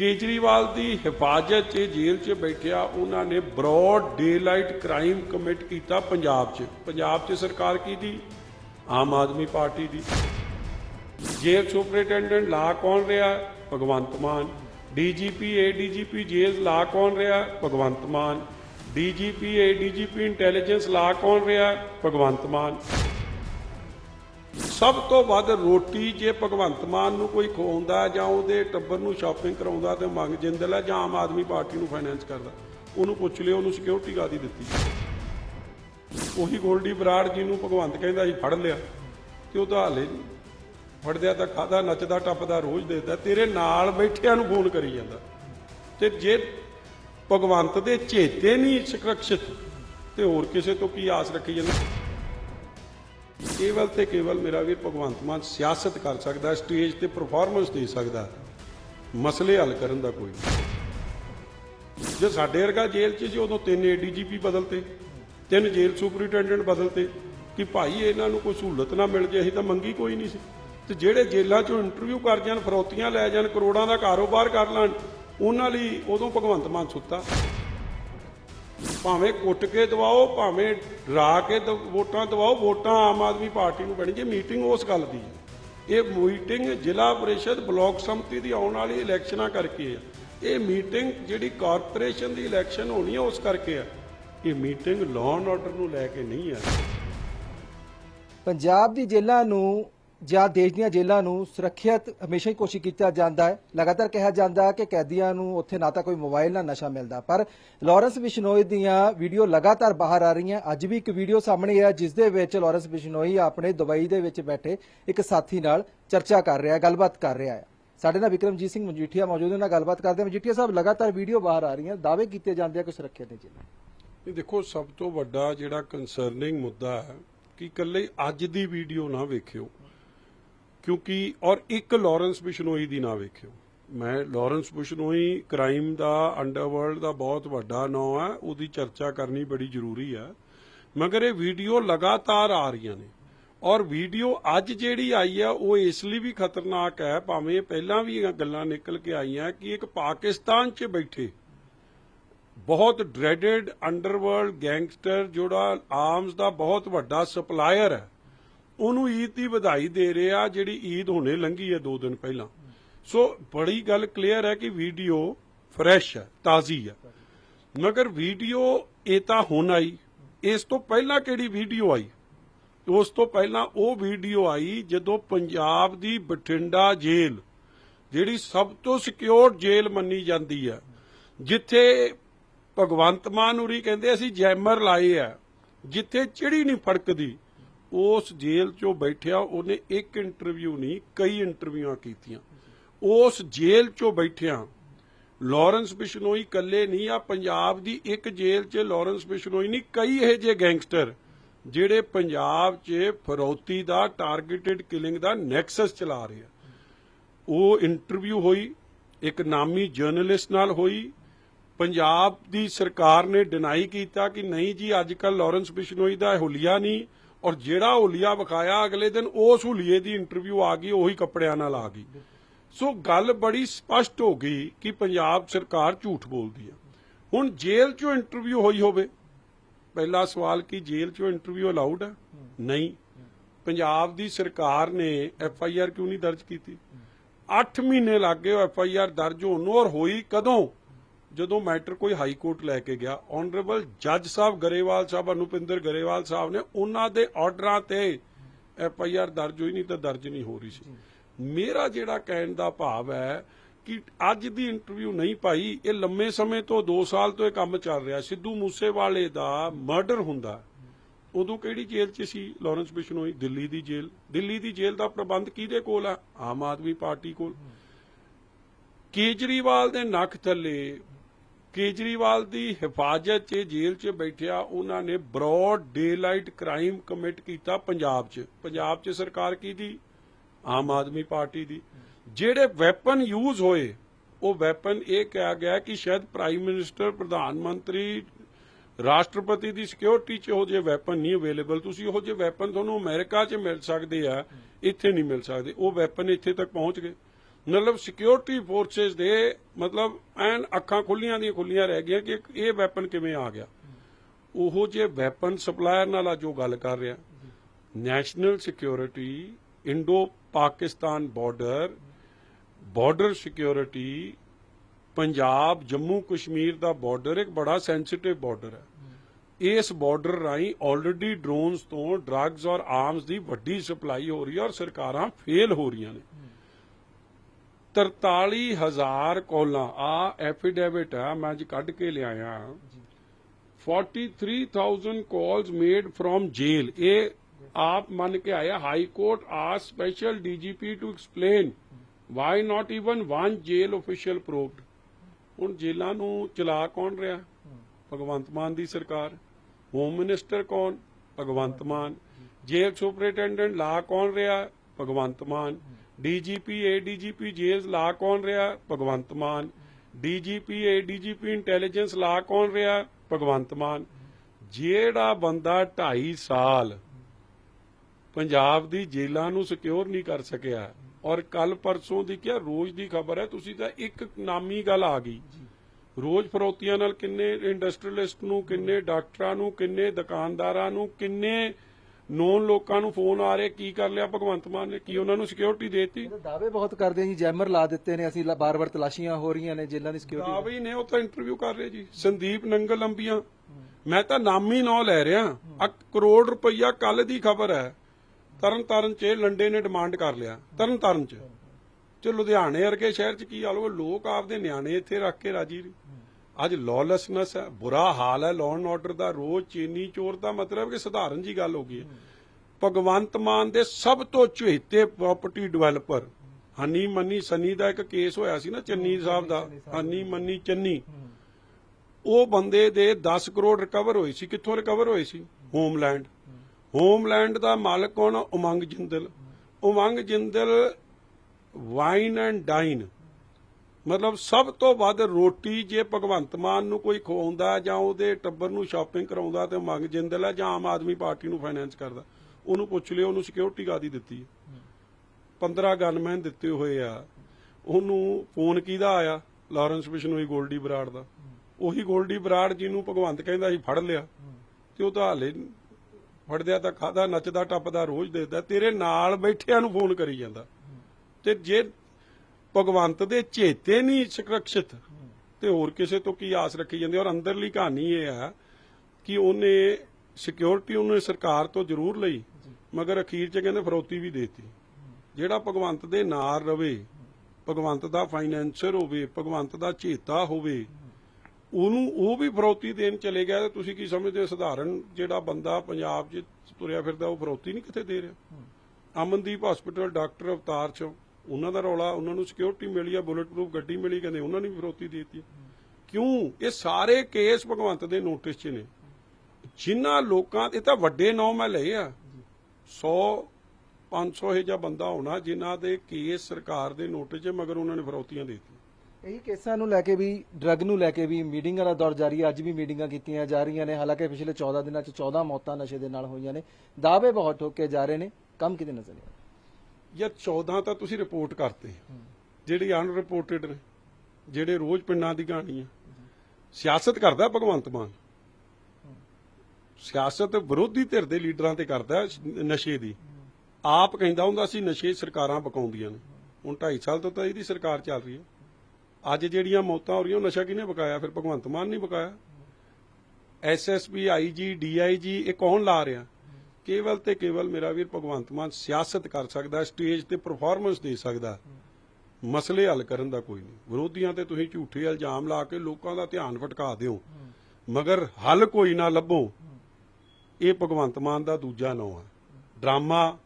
ਕੇਜਰੀਵਾਲ ਦੀ ਹਿਫਾਜ਼ਤ 'ਚ, ਜੇਲ੍ਹ 'ਚ ਬੈਠਿਆ, ਉਹਨਾਂ ਨੇ ਬ੍ਰੌਡ ਡੇਲਾਈਟ ਕ੍ਰਾਈਮ ਕਮਿਟ ਕੀਤਾ ਪੰਜਾਬ 'ਚ। ਪੰਜਾਬ 'ਚ ਸਰਕਾਰ ਕੀ ਦੀ ਆਮ ਆਦਮੀ ਪਾਰਟੀ ਦੀ। ਜੇਲ੍ਹ ਸੁਪਰਿੰਟੈਂਡੈਂਟ ਲਾ ਕੌਣ ਰਿਹਾ? Bhagwant Mann. DGP, ADGP jail ਲਾ ਕੌਣ ਰਿਹਾ? Bhagwant Mann. DGP, ADGP intelligence ਲਾ ਕੌਣ ਰਿਹਾ? ਭਗਵੰਤ ਮਾਨ। ਸਭ ਤੋਂ ਵੱਧ ਰੋਟੀ ਜੇ ਭਗਵੰਤ ਮਾਨ ਨੂੰ ਕੋਈ ਖਵਾਉਂਦਾ ਜਾਂ ਉਹਦੇ ਟੱਬਰ ਨੂੰ ਸ਼ਾਪਿੰਗ ਕਰਾਉਂਦਾ ਤੇ ਮੰਗ ਜਿੰਦਲ ਹੈ ਜਾਂ ਆਮ ਆਦਮੀ ਪਾਰਟੀ ਨੂੰ ਫਾਈਨੈਂਸ ਕਰਦਾ, ਉਹਨੂੰ ਪੁੱਛ ਲਿਓ, ਉਹਨੂੰ ਸਿਕਿਉਰਿਟੀ ਕਾਦੀ ਦਿੱਤੀ? ਉਹੀ ਗੋਲਡੀ ਬਰਾੜ ਜੀ ਨੂੰ ਭਗਵੰਤ ਕਹਿੰਦਾ ਸੀ, ਫੜ ਲਿਆ। ਤੇ ਉਹ ਤਾਂ ਹਾਲੇ ਨਹੀਂ। ਫੜਦਿਆ ਤਾਂ ਖਾਦਾ ਨੱਚਦਾ, ਟੱਪਦਾ, ਰੋਜ਼ ਦੇਦਾ ਤੇਰੇ ਨਾਲ ਬੈਠਿਆਂ ਨੂੰ ਫੋਨ ਕਰੀ ਜਾਂਦਾ। ਤੇ ਜੇ ਭਗਵੰਤ ਦੇ ਚੇਤੇ ਨਹੀਂ ਸੁਰੱਖਿਅਤ, ਤੇ ਹੋਰ ਕਿਸੇ ਤੋਂ ਕੀ ਆਸ ਰੱਖੀ ਜਾਂਦਾ? ਕੇਵਲ ਤੇ ਕੇਵਲ ਮੇਰਾ ਵੀ ਭਗਵੰਤ ਮਾਨ ਸਿਆਸਤ ਕਰ ਸਕਦਾ ਸਟੇਜ ਤੇ ਪਰਫਾਰਮੈਂਸ ਦੇ ਸਕਦਾ, ਮਸਲੇ ਹੱਲ ਕਰਨ ਦਾ ਕੋਈ ਨਹੀਂ। ਜੇ ਸਾਡੇ ਵਰਗਾ ਜੇਲ੍ਹ 'ਚ ਜੀ ਉਦੋਂ ਤਿੰਨ ਏਡੀਜੀਪੀ ਬਦਲਤੇ, ਤਿੰਨ ਜੇਲ੍ਹ ਸੁਪਰਿੰਟੈਂਡੈਂਟ ਬਦਲਤੇ, ਕਿ ਭਾਈ ਇਹਨਾਂ ਨੂੰ ਕੋਈ ਸਹੂਲਤ ਨਾ ਮਿਲ ਜੇ, ਅਸੀਂ ਤਾਂ ਮੰਗੀ ਕੋਈ ਨਹੀਂ ਸੀ ਤੇ ਜਿਹੜੇ ਜੇਲ੍ਹਾਂ 'ਚੋਂ ਇੰਟਰਵਿਊ ਕਰ ਜਾਣ, ਫਰੋਤੀਆਂ ਲੈ ਜਾਣ, ਕਰੋੜਾਂ ਦਾ ਕਾਰੋਬਾਰ ਕਰ ਲੈਣ, ਉਹਨਾਂ ਲਈ ਉਦੋਂ ਭਗਵੰਤ ਮਾਨ ਸੁੱਤਾ ਭਾਵੇਂ ਕੁੱਟ ਕੇ ਦਵਾਓ, ਭਾਵੇਂ ਡਰਾ ਕੇ ਵੋਟਾਂ ਦਵਾਓ, ਵੋਟਾਂ ਆਮ ਆਦਮੀ ਪਾਰਟੀ ਨੂੰ ਪੈਣੀ ਮੀਟਿੰਗ ਉਸ ਗੱਲ ਦੀ ਇਹ ਮੀਟਿੰਗ ਜ਼ਿਲ੍ਹਾ ਪਰਿਸ਼ਦ ਬਲਾਕ ਸੰਮਤੀ ਦੀ ਆਉਣ ਵਾਲੀ ਇਲੈਕਸ਼ਨਾਂ ਕਰਕੇ ਹੈ। ਇਹ ਮੀਟਿੰਗ ਜਿਹੜੀ ਕਾਰਪੋਰੇਸ਼ਨ ਦੀ ਇਲੈਕਸ਼ਨ ਹੋਣੀ ਹੈ, ਉਸ ਕਰਕੇ ਹੈ। ਇਹ ਮੀਟਿੰਗ ਲਾਅ ਐਂਡ ਆਰਡਰ ਨੂੰ ਲੈ ਕੇ ਨਹੀਂ ਹੈ। ਪੰਜਾਬ ਦੀ ਜੇਲ੍ਹਾਂ ਨੂੰ ਜਾਂ ਦੇਸ਼ ਦੀਆਂ ਜੇਲ੍ਹਾਂ ਨੂੰ ਸੁਰੱਖਿਅਤ ਹਮੇਸ਼ਾ ਹੀ ਕੋਸ਼ਿਸ਼ ਕੀਤਾ ਜਾਂਦਾ ਹੈ। ਲਗਾਤਾਰ ਕਿਹਾ ਜਾਂਦਾ ਹੈ ਕਿ ਕੈਦੀਆਂ ਨੂੰ ਉੱਥੇ ਨਾ ਤਾਂ ਕੋਈ ਮੋਬਾਈਲ, ਨਾ ਨਸ਼ਾ ਮਿਲਦਾ। ਪਰ ਲਾਰੈਂਸ ਬਿਸ਼ਨੋਈ ਦੀਆਂ ਵੀਡੀਓ ਲਗਾਤਾਰ ਬਾਹਰ ਆ ਰਹੀਆਂ। ਅੱਜ ਵੀ ਇੱਕ ਵੀਡੀਓ ਸਾਹਮਣੇ ਹੈ, ਜਿਸ ਦੇ ਵਿੱਚ ਲਾਰੈਂਸ ਬਿਸ਼ਨੋਈ ਆਪਣੇ ਦੁਬਈ ਦੇ ਵਿੱਚ ਬੈਠੇ ਇੱਕ ਸਾਥੀ ਨਾਲ ਚਰਚਾ ਕਰ ਰਿਹਾ ਹੈ ਗੱਲਬਾਤ ਕਰ ਰਿਹਾ ਹੈ। ਸਾਡੇ ਨਾਲ ਵਿਕਰਮਜੀਤ ਸਿੰਘ ਮਜੀਠੀਆ ਮੌਜੂਦ ਹੈ ਗੱਲਬਾਤ ਕਰਦੇ ਹਾਂ। ਮਜੀਠੀਆ ਸਾਹਿਬ, ਲਗਾਤਾਰ ਵੀਡੀਓ ਬਾਹਰ ਆ ਰਹੀਆਂ। ਦਾਅਵੇ ਕੀਤੇ ਜਾਂਦੇ ਆ ਕਿ ਸੁਰੱਖਿਅਤ ਨੇ ਜੇਲ੍ਹਾਂ। ਇਹ ਦੇਖੋ, ਸਭ ਤੋਂ ਵੱਡਾ ਜਿਹੜਾ ਕੰਸਰਨਿੰਗ ਮੁੱਦਾ ਹੈ ਕਿ ਇਕੱਲੇ ਅੱਜ ਦੀ ਵੀਡੀਓ ਨਾ ਵੇਖਿਓ। ਕਿਉਂਕਿ, ਔਰ ਇੱਕ ਲਾਰੈਂਸ ਬਿਸ਼ਨੋਈ ਦੀ ਨਾ ਵੇਖਿਓ। ਮੈਂ ਲਾਰੈਂਸ ਬਿਸ਼ਨੋਈ ਕ੍ਰਾਈਮ ਦਾ, ਅੰਡਰਵਰਲਡ ਦਾ ਬਹੁਤ ਵੱਡਾ ਨਾਮ ਹੈ, ਉਹਦੀ ਚਰਚਾ ਕਰਨੀ ਬੜੀ ਜ਼ਰੂਰੀ ਹੈ। ਮਗਰ ਇਹ ਵੀਡੀਓ ਲਗਾਤਾਰ ਆ ਰਹੀਆਂ ਨੇ। ਔਰ ਵੀਡੀਓ ਅੱਜ ਜਿਹੜੀ ਆਈ ਹੈ, ਉਹ ਇਸ ਲਈ ਵੀ ਖਤਰਨਾਕ ਹੈ, ਭਾਵੇਂ ਪਹਿਲਾਂ ਵੀ ਇਹ ਗੱਲਾਂ ਨਿਕਲ ਕੇ ਆਈਆਂ ਕਿ ਇੱਕ ਪਾਕਿਸਤਾਨ 'ਚ ਬੈਠੇ ਬਹੁਤ ਡ੍ਰੈਡਡ ਅੰਡਰਵਰਲਡ ਗੈਂਗਸਟਰ ਜਿਹੜਾ ਆਰਮਸ ਦਾ ਬਹੁਤ ਵੱਡਾ ਸਪਲਾਇਰ ਹੈ ਉਹਨੂੰ ਈਦ ਦੀ ਵਧਾਈ ਦੇ ਰਿਹਾ ਜਿਹੜੀ ਈਦ ਹੁਣੇ ਲੰਘੀ ਹੈ 2 ਦਿਨ ਪਹਿਲਾਂ। ਸੋ ਬੜੀ ਗੱਲ ਕਲੀਅਰ ਹੈ ਕਿ ਵੀਡੀਓ ਫਰੈਸ਼ ਹੈ ਤਾਜ਼ੀ ਹੈ ਮਗਰ ਵੀਡੀਓ ਇਹ ਤਾਂ ਹੁਣ ਆਈ। ਇਸ ਤੋਂ ਪਹਿਲਾਂ ਕਿਹੜੀ ਵੀਡੀਓ ਆਈ? ਉਸ ਤੋਂ ਪਹਿਲਾਂ ਉਹ ਵੀਡੀਓ ਆਈ ਜਦੋਂ ਪੰਜਾਬ ਦੀ ਬਠਿੰਡਾ ਜੇਲ੍ਹ, ਜਿਹੜੀ ਸਭ ਤੋਂ ਸਿਕਿਉਰ ਜੇਲ੍ਹ ਮੰਨੀ ਜਾਂਦੀ ਹੈ ਜਿੱਥੇ ਭਗਵੰਤ ਮਾਨ ਉਰੀ ਕਹਿੰਦੇ ਅਸੀਂ ਜੈਮਰ ਲਾਏ ਆ, ਜਿੱਥੇ ਚਿੜੀ ਨਹੀਂ ਫੜਕਦੀ ਉਸ ਜੇਲ੍ਹ 'ਚੋਂ ਬੈਠਿਆ, ਉਹਨੇ ਇੱਕ ਇੰਟਰਵਿਊ ਨਹੀਂ, ਕਈ ਇੰਟਰਵਿਊਆਂ ਕੀਤੀਆਂ। ਉਸ ਜੇਲ੍ਹ 'ਚੋਂ ਬੈਠਿਆਂ, ਲਾਰੈਂਸ ਬਿਸ਼ਨੋਈ ਇਕੱਲੇ ਨਹੀਂ ਆ, ਪੰਜਾਬ ਦੀ ਇੱਕ ਜੇਲ੍ਹ 'ਚ ਲਾਰੈਂਸ ਬਿਸ਼ਨੋਈ ਨਹੀਂ, ਕਈ ਇਹੋ ਜਿਹੇ ਗੈਂਗਸਟਰ, ਜਿਹੜੇ ਪੰਜਾਬ 'ਚ ਫਰੌਤੀ ਦਾ ਟਾਰਗੇਟਡ ਕਿਲਿੰਗ ਦਾ ਨੈਕਸਸ ਚਲਾ ਰਹੇ ਆ। ਉਹ ਇੰਟਰਵਿਊ ਹੋਈ, ਇੱਕ ਨਾਮੀ ਜਰਨਲਿਸਟ ਨਾਲ ਹੋਈ। ਪੰਜਾਬ ਦੀ ਸਰਕਾਰ ਨੇ ਡਿਨਾਈ ਕੀਤਾ ਕਿ ਨਹੀਂ ਜੀ, ਅੱਜ ਕੱਲ ਲਾਰੈਂਸ ਬਿਸ਼ਨੋਈ ਦਾ ਹੁਲੀਆ ਨਹੀਂ। ਔਰ ਜਿਹੜਾ ਹੁਲੀਆ ਵਿਖਾਇਆ ਅਗਲੇ ਦਿਨ, ਉਸ ਹੁਲੀਏ ਦੀ ਇੰਟਰਵਿਊ ਆ ਗਈ, ਉਹੀ ਕੱਪੜਿਆਂ ਨਾਲ ਆ ਗਈ। ਸੋ ਗੱਲ ਬੜੀ ਸਪਸ਼ਟ ਹੋ ਗਈ ਕਿ ਪੰਜਾਬ ਸਰਕਾਰ ਝੂਠ ਬੋਲਦੀ ਹੈ ਹੁਣ ਜੇਲ੍ਹ 'ਚੋਂ ਇੰਟਰਵਿਊ ਹੋਈ ਹੋਵੇ, ਪਹਿਲਾ ਸਵਾਲ ਕਿ ਜੇਲ੍ਹ 'ਚੋਂ ਇੰਟਰਵਿਊ ਅਲਾਉਡ ਹੈ ਨਹੀਂ। ਪੰਜਾਬ ਦੀ ਸਰਕਾਰ ਨੇ ਐਫ ਆਈ ਆਰ ਕਿਉਂ ਨਹੀਂ ਦਰਜ ਕੀਤੀ? 8 ਮਹੀਨੇ ਲੱਗ ਗਏ ਐਫ ਆਈ ਆਰ ਦਰਜ ਹੋਣ ਨੂੰ, ਔਰ ਹੋਈ ਕਦੋਂ? ਜਦੋਂ ਮੈਟਰ ਕੋਈ ਹਾਈ ਕੋਰਟ ਲੈ ਕੇ ਗਿਆ ਆਨਰੇਬਲ ਜੱਜ ਸਾਹਿਬ ਗਰੇਵਾਲ ਸਾਹਿਬ, ਅਨੁਪਿੰਦਰ ਗਰੇਵਾਲ ਸਾਹਿਬ ਨੇ ਉਹਨਾਂ ਦੇ ਆਰਡਰਾਂ ਤੇ ਐਫ ਆਈ ਆਰ ਦਰਜ ਹੋਈ ਨਹੀਂ ਤਾਂ ਦਰਜ ਨਹੀਂ ਹੋ ਰਹੀ ਸੀ। ਮੇਰਾ ਜਿਹੜਾ ਕਹਿਣ ਦਾ ਭਾਵ ਹੈ ਕਿ ਅੱਜ ਦੀ ਇੰਟਰਵਿਊ ਨਹੀਂ ਪਾਈ, ਇਹ ਲੰਮੇ ਸਮੇਂ ਤੋਂ 2 ਸਾਲ ਤੋਂ ਇਹ ਕੰਮ ਚੱਲ ਰਿਹਾ। ਸਿੱਧੂ ਮੂਸੇਵਾਲੇ ਦਾ ਮਰਡਰ ਹੁੰਦਾ। ਉਦੋਂ ਕਿਹੜੀ ਜੇਲ੍ਹ 'ਚ ਸੀ? ਲਾਰੈਂਸ ਬਿਸ਼ਨੋਈ ਦਿੱਲੀ ਦੀ ਜੇਲ੍ਹ। ਦਿੱਲੀ ਦੀ ਜੇਲ੍ਹ ਦਾ ਪ੍ਰਬੰਧ ਕਿਹਦੇ ਕੋਲ ਆ? ਆਮ ਆਦਮੀ ਪਾਰਟੀ ਕੋਲ। ਕੇਜਰੀਵਾਲ ਦੇ ਨੱਕ ਥੱਲੇ ਕੇਜਰੀਵਾਲ ਦੀ ਹਿਫਾਜ਼ਤ 'ਚ, ਜੇਲ੍ਹ 'ਚ ਬੈਠਿਆ, ਉਹਨਾਂ ਨੇ ਬ੍ਰੌਡ ਡੇਲਾਈਟ ਕ੍ਰਾਈਮ ਕਮਿਟ ਕੀਤਾ ਪੰਜਾਬ 'ਚ। ਪੰਜਾਬ 'ਚ ਸਰਕਾਰ ਕੀ ਦੀ ਆਮ ਆਦਮੀ ਪਾਰਟੀ ਦੀ। ਜਿਹੜੇ ਵੈਪਨ ਯੂਜ਼ ਹੋਏ, ਉਹ ਵੈਪਨ ਇਹ ਕਿਹਾ ਗਿਆ ਕਿ ਸ਼ਾਇਦ ਪ੍ਰਾਈਮ ਮਿਨਿਸਟਰ, ਪ੍ਰਧਾਨ ਮੰਤਰੀ, ਰਾਸ਼ਟਰਪਤੀ ਦੀ ਸਿਕਿਉਰਿਟੀ 'ਚ ਉਹ ਜਿਹੇ ਵੈਪਨ ਨਹੀਂ ਅਵੇਲੇਬਲ। ਤੁਸੀਂ ਉਹ ਜਿਹੇ ਵੈਪਨ ਤੁਹਾਨੂੰ ਅਮਰੀਕਾ 'ਚ ਮਿਲ ਸਕਦੇ ਆ, ਇੱਥੇ ਨਹੀਂ ਮਿਲ ਸਕਦੇ। ਉਹ ਵੈਪਨ ਇੱਥੇ ਤੱਕ ਪਹੁੰਚ ਗਏ। ਮਤਲਬ ਸਿਕਿਉਰਿਟੀ ਫੋਰਸਸ ਦੇ ਮਤਲਬ ਐਨ ਅੱਖਾਂ ਖੁੱਲੀਆਂ ਦੀਆਂ ਖੁੱਲੀਆਂ ਰਹਿ ਗਈਆਂ ਕਿ ਇਹ ਵੈਪਨ ਕਿਵੇਂ ਆ ਗਿਆ। ਉਹ ਜੇ ਵੈਪਨ ਸਪਲਾਇਰ ਨਾਲ ਆ ਜੋ ਗੱਲ ਕਰ ਰਿਹਾ। National security Indo Pakistan border border security Punjab, Jammu, Kashmir ਦਾ ਬਾਰਡਰ ਇੱਕ ਬੜਾ ਸੈਂਸਿਟਿਵ ਬਾਰਡਰ ਹੈ। ਇਸ ਬਾਰਡਰ ਰਾਹੀਂ ਆਲਰੇਡੀ ਡਰੋਨਸ ਤੋਂ ਡਰੱਗਸ ਔਰ ਆਰਮਸ ਦੀ ਵੱਡੀ ਸਪਲਾਈ ਹੋ ਰਹੀ ਹੈ ਔਰ ਸਰਕਾਰਾਂ ਫੇਲ ਹੋ ਰਹੀਆਂ ਨੇ। 43000 ਕੋਲਾਂ। ਆ ਐਫੀਡੇਵਿਟ ਹੈ ਮੈਂ ਅੱਜ ਕੱਢ ਕੇ ਲਿਆਇਆ। 43000 ਕਾਲਸ ਮੇਡ ਫਰੋਮ ਜੇਲ। ਇਹ ਆਪ ਮੰਨ ਕੇ ਆਇਆ ਹਾਈ ਕੋਰਟ ਆ special DGP to explain why not even one jail official proved ਹੁਣ ਜੇਲਾਂ ਨੂੰ ਚਲਾ ਕੌਣ ਰਿਹਾ? ਭਗਵੰਤ ਮਾਨ ਦੀ ਸਰਕਾਰ। ਹੋਮ ਮਿਨਿਸਟਰ ਕੌਣ? ਭਗਵੰਤ ਮਾਨ। ਜੇਲ੍ਹ ਸੁਪਰਡੈਂਡੈਂਟ ਲਾ ਕੌਣ ਰਿਹਾ? Bhagwant Mann. DGP ADGP jail ਲਾ ਕੌਣ ਰਿਹਾ? Bhagwant Mann. DGP ADGP intelligence ਲਾ ਕੌਣ ਰਿਹਾ? ਭਗਵੰਤ ਮਾਨ। ਜਿਹੜਾ ਬੰਦਾ 2.5 ਸਾਲ ਪੰਜਾਬ ਦੀ ਜੇਲ੍ਹਾਂ ਨੂੰ ਸਿਕਿਉਰ ਨਹੀਂ ਕਰ ਸਕਿਆ ਔਰ ਕੱਲ ਪਰਸੋਂ ਦੀ ਕਿਹਾ ਰੋਜ਼ ਦੀ ਖਬਰ ਹੈ ਤੁਸੀਂ ਤਾਂ ਇੱਕ ਨਾਮੀ ਗੱਲ ਆ ਗਈ। ਰੋਜ਼ ਫਰੋਤੀਆਂ ਨਾਲ ਕਿੰਨੇ ਇੰਡਸਟਰੀਅਲਿਸਟ ਨੂੰ ਕਿੰਨੇ ਡਾਕਟਰਾਂ ਨੂੰ ਕਿੰਨੇ ਦੁਕਾਨਦਾਰਾਂ ਨੂੰ ਕਿੰਨੇ ਨੌਨ ਲੋਕਾਂ ਨੂੰ ਫੋਨ ਆ ਰਹੇ ਕੀ ਕਰ ਲਿਆ ਭਗਵੰਤ ਮਾਨ ਨੇ ਕੀ ਉਹਨਾਂ ਨੂੰ ਸਿਕਿਉਰਿਟੀ ਦੇਤੀ? ਦਾਅਵੇ ਬਹੁਤ ਕਰਦੇ ਆ ਜੀ ਜੈਮਰ ਲਾ ਦਿੱਤੇ ਨੇ ਅਸੀਂ ਬਾਰ-ਬਾਰ ਤਲਾਸ਼ੀਆਂ ਹੋ ਰਹੀਆਂ ਨੇ ਜੇਲ੍ਹਾਂ ਦੀ ਸਿਕਿਉਰਿਟੀ ਆ ਵੀ ਨੇ ਉਹ ਤਾਂ ਇੰਟਰਵਿਊ ਕਰ ਰਹੇ ਜੀ। ਸੰਦੀਪ ਨੰਗਲ ਲੰਬੀਆਂ। ਮੈਂ ਤਾਂ ਨਾਮੀ ਨਾਂ ਲੈ ਰਿਹਾ। ਆ ਕਰੋੜ ਰੁਪਈਆ ਕੱਲ ਦੀ ਖਬਰ ਹੈ। ਤਰਨ ਤਾਰਨ ਚ ਲੰਡੇ ਨੇ ਡਿਮਾਂਡ ਕਰ ਲਿਆ ਤਰਨ ਤਾਰਨ ਚ ਤੇ ਲੁਧਿਆਣੇ ਵਰਗੇ ਸ਼ਹਿਰ ਚ ਕੀ ਹਾਲ ਲੋਕ ਆਪਦੇ ਨਿਆਣੇ ਇੱਥੇ ਰੱਖ ਕੇ ਰਾਜੀ ਨਹੀਂ ਅੱਜ ਲੌਲੈਸਨੈਸ ਹੈ ਬੁਰਾ ਹਾਲ ਹੈ ਲਾਅ ਐਂਡ ਆਰਡਰ ਦਾ ਰੋਜ਼ ਚੀਨੀ ਚੋਰ ਦਾ ਮਤਲਬ ਕਿ ਸਧਾਰਨ ਜੀ ਗੱਲ ਹੋ ਗਈ ਹੈ। ਭਗਵੰਤ ਮਾਨ ਦੇ ਸਭ ਤੋਂ ਚਹੇਤੇ ਪ੍ਰਾਪਰਟੀ ਡਿਵੈਲਪਰ ਹਨੀ ਮੰਨੀ ਸਨੀ ਦਾ ਇੱਕ ਕੇਸ ਹੋਇਆ ਸੀ ਨਾ ਚੰਨੀ ਸਾਹਿਬ ਦਾ ਹਨੀ ਮੰਨੀ ਚੰਨੀ। ਉਹ ਬੰਦੇ ਦੇ 10 ਕਰੋੜ ਰਿਕਵਰ ਹੋਏ ਸੀ। ਕਿੱਥੋਂ ਰਿਕਵਰ ਹੋਏ ਸੀ? ਹੋਮਲੈਂਡ। ਹੋਮਲੈਂਡ ਦਾ ਮਾਲਕ ਕੌਣ? Umang Jindal. Umang Jindal wine and dine ਮਤਲਬ ਸਭ ਤੋਂ ਵੱਧ ਰੋਟੀ ਜੇ ਭਗਵੰਤ ਮਾਨ ਨੂੰ ਕੋਈ ਖਵਾਉਂਦਾ ਜਾਂ ਉਹਦੇ ਟੱਬਰ ਨੂੰ ਸ਼ਾਪਿੰਗ ਕਰਾਉਂਦਾ ਤੇ ਮੰਗ ਜਿੰਦਲ ਹੈ ਜਾਂ ਆਮ ਆਦਮੀ ਪਾਰਟੀ ਨੂੰ ਫਾਈਨੈਂਸ ਕਰਦਾ, ਉਹਨੂੰ ਪੁੱਛ ਲਿਓ, ਉਹਨੂੰ ਸਿਕਿਉਰਿਟੀ ਕਾਦੀ ਦਿੱਤੀ 15 ਗਨਮੈਨ ਦਿੱਤੇ ਹੋਏ ਆ। ਉਹਨੂੰ ਫੋਨ ਕਿਹਦਾ ਆਇਆ? ਲਾਰੈਂਸ ਬਿਸ਼ਨੋਈ ਗੋਲਡੀ ਬਰਾੜ ਦਾ। ਉਹੀ ਗੋਲਡੀ ਬਰਾੜ ਜਿਹਨੂੰ ਭਗਵੰਤ ਕਹਿੰਦਾ ਸੀ, ਫੜ ਲਿਆ। ਤੇ ਉਹ ਤਾਂ ਹਾਲੇ ਫੜਦਿਆ ਤਾਂ ਖਾਦਾ ਨੱਚਦਾ, ਟੱਪਦਾ, ਰੋਜ਼ ਦੇਖਦਾ, ਤੇਰੇ ਨਾਲ ਬੈਠਿਆਂ ਨੂੰ ਫੋਨ ਕਰੀ ਜਾਂਦਾ। ਤੇ ਜੇ ਭਗਵੰਤ ਦੇ ਚੇਤੇ ਨਹੀਂ ਸੁਰੱਖਿਅਤ। ਤੇ ਹੋਰ ਕਿਸੇ ਤੋਂ ਕੀ ਆਸ ਰੱਖੀ ਜਾਂਦੀ ਔਰ ਅੰਦਰਲੀ ਕਹਾਣੀ ਇਹ ਆ ਕਿ ਉਹਨੇ ਸਿਕਿਉਰਿਟੀ ਉਹਨੇ ਸਰਕਾਰ ਤੋਂ ਜ਼ਰੂਰ ਲਈ, ਮਗਰ ਅਖੀਰ 'ਚ ਕਹਿੰਦੇ ਫਰੋਤੀ ਵੀ ਦੇਤੀ। ਜਿਹੜਾ ਭਗਵੰਤ ਦੇ ਨਾਲ ਰਵੇ, ਭਗਵੰਤ ਦਾ ਫਾਈਨੈਂਸਰ ਹੋਵੇ, ਭਗਵੰਤ ਦਾ ਚੇਤਾ ਹੋਵੇ, ਉਹਨੂੰ ਉਹ ਵੀ ਫਰੋਤੀ ਦੇਣ ਚਲੇ ਗਿਆ ਤੇ ਤੁਸੀਂ ਕੀ ਸਮਝਦੇ ਹੋ? ਸਧਾਰਨ ਜਿਹੜਾ ਬੰਦਾ ਪੰਜਾਬ 'ਚ ਤੁਰਿਆ ਫਿਰਦਾ, ਉਹ ਫਰੋਤੀ ਨਹੀਂ ਕਿੱਥੇ ਦੇ ਰਿਹਾ। ਅਮਨਦੀਪ ਹਸਪੀਟਲ ਡਾਕਟਰ ਅਵਤਾਰ ਚ ਉਹਨਾਂ ਦਾ ਰੌਲਾ, ਉਹਨਾਂ ਨੂੰ ਸਿਕਿਉਰਿਟੀ ਮਿਲੀ ਆ ਬੁਲੇਟ ਪ੍ਰੂਫ ਗੱਡੀ ਮਿਲੀ, ਕਹਿੰਦੇ ਉਹਨਾਂ ਨੇ ਵੀ ਫਰੋਤੀ ਦਿੱਤੀ ਕਿਉਂ? ਇਹ ਸਾਰੇ ਕੇਸ ਭਗਵੰਤ ਦੇ ਨੋਟਿਸ 'ਚ ਨੇ। ਜਿਨ੍ਹਾਂ ਲੋਕਾਂ, ਇਹ ਤਾਂ ਵੱਡੇ ਨਾਮ ਮੈਂ ਲਏ ਆ। 100 500 ਇਹ ਜਿਹਾ ਬੰਦਾ ਹੋਣਾ ਜਿਨ੍ਹਾਂ ਦੇ ਕੇਸ ਸਰਕਾਰ ਦੇ ਨੋਟਿਸ 'ਚ ਮਗਰ ਉਹਨਾਂ ਨੇ ਫਰੋਤੀਆਂ ਦੇ ਇਹੀ ਕੇਸਾਂ ਨੂੰ ਲੈ ਕੇ ਵੀ ਡਰੱਗ ਨੂੰ ਲੈ ਕੇ ਵੀ ਮੀਟਿੰਗਾਂ ਦਾ ਦੌਰ ਜਾਰੀ ਹੈ ਅੱਜ ਵੀ ਮੀਟਿੰਗਾਂ ਕੀਤੀਆਂ ਜਾ ਰਹੀਆਂ ਨੇ। ਹਾਲਾਂਕਿ ਪਿਛਲੇ 14 ਦਿਨਾਂ 'ਚ 14 ਮੌਤਾਂ ਨਸ਼ੇ ਦੇ ਨਾਲ ਹੋਈਆਂ ਨੇ। ਦਾਅਵੇ ਬਹੁਤ ਠੋਕੇ ਜਾ ਰਹੇ ਨੇ। ਕੰਮ ਕਿਤੇ ਨਜ਼ਰ ਨਹੀਂ ਯਾਰ ਰਿਹਾ। 14 ਤਾਂ ਤੁਸੀਂ ਰਿਪੋਰਟ ਕਰਤੇ ਜਿਹੜੇ ਅਨ ਰਿਪੋਰਟਡ ਨੇ, ਜਿਹੜੇ ਰੋਜ਼ ਪਿੰਡਾਂ ਦੀ ਕਹਾਣੀ ਆ। ਸਿਆਸਤ ਕਰਦਾ ਭਗਵੰਤ ਮਾਨ। ਸਿਆਸਤ ਵਿਰੋਧੀ ਧਿਰ ਦੇ ਲੀਡਰਾਂ ਤੇ ਕਰਦਾ ਨਸ਼ੇ ਦੀ। ਆਪ ਕਹਿੰਦਾ ਹੁੰਦਾ ਸੀ, ਨਸ਼ੇ ਸਰਕਾਰਾਂ ਬਕਾਉਂਦੀਆਂ ਨੇ। ਹੁਣ 2.5 ਸਾਲ ਤੋਂ ਤਾਂ ਇਹਦੀ ਸਰਕਾਰ ਚੱਲ ਰਹੀ ਹੈ ਅੱਜ ਜਿਹੜੀਆਂ ਮੌਤਾਂ ਹੋ ਰਹੀਆਂ, ਉਹ ਨਸ਼ਾ ਕਿਹਨੇ ਬਕਾਇਆ ਫਿਰ ਭਗਵੰਤ ਮਾਨ ਨਹੀਂ ਬਕਾਇਆ ਐਸਐਸਪੀ ਆਈਜੀ ਡੀਆਈਜੀ ਇਹ ਕੌਣ ਲਾ ਰਿਹਾ? ਕੇਵਲ ਤੇ ਕੇਵਲ ਮੇਰਾ ਵੀਰ ਭਗਵੰਤ ਮਾਨ ਸਿਆਸਤ ਕਰ ਸਕਦਾ, ਸਟੇਜ ਤੇ ਪਰਫਾਰਮੈਂਸ ਦੇ ਸਕਦਾ, ਮਸਲੇ ਹੱਲ ਕਰਨ ਦਾ ਕੋਈ ਨਹੀਂ। ਵਿਰੋਧੀਆਂ ਤੇ ਤੁਸੀਂ ਝੂਠੇ ਇਲਜ਼ਾਮ ਲਾ ਕੇ ਲੋਕਾਂ ਦਾ ਧਿਆਨ ਭਟਕਾ ਦਿਓ। ਮਗਰ ਹੱਲ ਕੋਈ ਨਾ ਲੱਭੋ, ਇਹ ਭਗਵੰਤ ਮਾਨ ਦਾ ਦੂਜਾ ਨਾਂ ਹੈ ਡਰਾਮਾ,